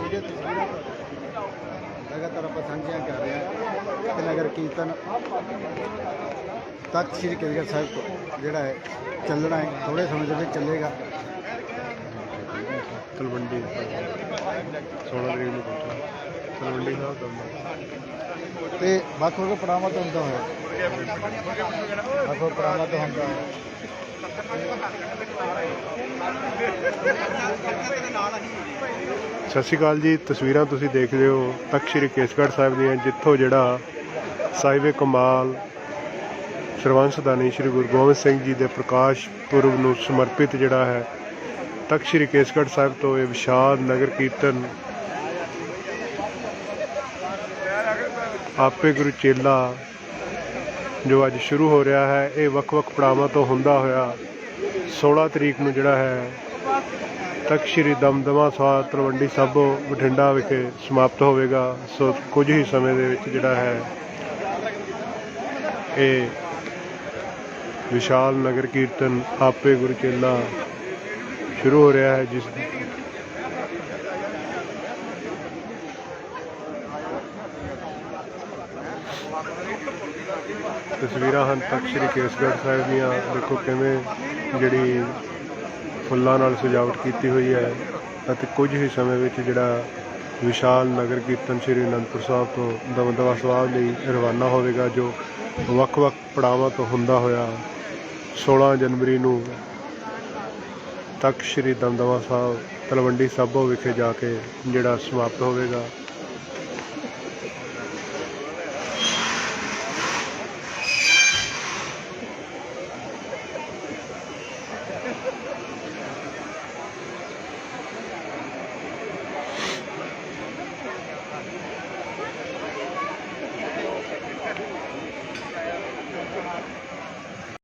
ਜਿਹੜੇ ਤਸਵੀਰਾਂ ਲਗਾਤਾਰ ਆਪਾਂ ਸਾਂਝੀਆਂ ਕਰ ਰਹੇ ਹਾਂ ਕਿ ਨਗਰ ਕੀਰਤਨ ਤਖਤ ਸ੍ਰੀ ਕੇਸਗੜ੍ਹ ਸਾਹਿਬ ਤੋਂ ਜਿਹੜਾ ਹੈ ਚੱਲਣਾ ਹੈ ਥੋੜੇ ਸਮੇਂ ਦੇ ਵਿੱਚ ਚੱਲੇਗਾ ਤਲਵੰਡੀ 16 ਤੇ ਵੱਖ ਵੱਖ ਪੜਾਵਾਂ ਤੋਂ ਹੁੰਦਾ ਹੋਇਆ। ਵੱਖ ਵੱਖ ਪੜਾਵਾਂ ਤੋਂ ਹੁੰਦਾ ਹੈ ਸਤਿ ਸ਼੍ਰੀ ਅਕਾਲ ਜੀ। ਤਸਵੀਰਾਂ ਤੁਸੀਂ ਦੇਖ ਰਹੇ ਹੋ ਤਖਤ ਸ੍ਰੀ ਕੇਸਗੜ੍ਹ ਸਾਹਿਬ ਦੀਆਂ, ਜਿੱਥੋਂ ਜਿਹੜਾ ਸਾਹਿਬੇ ਕਮਾਲ ਸਰਵੰਸ ਦਾਨੀ ਸ੍ਰੀ ਗੁਰੂ ਗੋਬਿੰਦ ਸਿੰਘ ਜੀ ਦੇ ਪ੍ਰਕਾਸ਼ ਪੁਰਬ ਨੂੰ ਸਮਰਪਿਤ ਜਿਹੜਾ ਹੈ, ਤਖਤ ਸ੍ਰੀ ਕੇਸਗੜ੍ਹ ਸਾਹਿਬ ਤੋਂ ਇਹ ਵਿਸ਼ਾਲ ਨਗਰ ਕੀਰਤਨ ਆਪੇ ਗੁਰੂ ਚੇਲਾ ਜੋ ਅੱਜ ਸ਼ੁਰੂ ਹੋ ਰਿਹਾ ਹੈ, ਇਹ ਵੱਖ-ਵੱਖ ਪੜਾਵਾਂ ਤੋਂ ਹੁੰਦਾ ਹੋਇਆ 16 ਤਰੀਕ ਨੂੰ ਜਿਹੜਾ ਹੈ, ਤਖਤ ਸ੍ਰੀ ਦਮਦਮਾ ਸਾਹਿਬ ਤਲਵੰਡੀ ਸਾਬੋ ਬਠਿੰਡਾ ਵਿਖੇ ਸਮਾਪਤ ਹੋਵੇਗਾ। ਸੋ ਕੁਝ ਹੀ ਸਮੇਂ ਦੇ ਵਿੱਚ ਜਿਹੜਾ ਹੈ, ਇਹ ਵਿਸ਼ਾਲ ਨਗਰ ਕੀਰਤਨ ਆਪੇ ਗੁਰੂ ਚੇਲਾ ਸ਼ੁਰੂ ਹੋ ਰਿਹਾ ਹੈ, ਜਿਸ ਤਸਵੀਰਾਂ ਹਨ ਤਖਤ ਸ੍ਰੀ ਕੇਸਗੜ੍ਹ ਸਾਹਿਬ ਦੀਆਂ। ਦੇਖੋ ਕਿਵੇਂ ਜਿਹੜੀ ਫੁੱਲਾਂ ਨਾਲ ਸਜਾਵਟ ਕੀਤੀ ਹੋਈ ਹੈ ਅਤੇ ਕੁਝ ਹੀ ਸਮੇਂ ਵਿੱਚ ਜਿਹੜਾ ਵਿਸ਼ਾਲ ਨਗਰ ਕੀਰਤਨ ਸ੍ਰੀ ਅਨੰਦਪੁਰ ਸਾਹਿਬ ਤੋਂ ਦਮਦਮਾ ਸਾਹਿਬ ਲਈ ਰਵਾਨਾ ਹੋਵੇਗਾ, ਜੋ ਵੱਖ-ਵੱਖ ਪੜਾਵਾਂ ਤੋਂ ਹੁੰਦਾ ਹੋਇਆ 16 ਜਨਵਰੀ ਨੂੰ ਤਖਤ ਸ੍ਰੀ ਦਮਦਮਾ ਸਾਹਿਬ ਤਲਵੰਡੀ ਸਾਬੋ ਵਿਖੇ ਜਾ ਕੇ ਜਿਹੜਾ ਸਮਾਪਤ ਹੋਵੇਗਾ।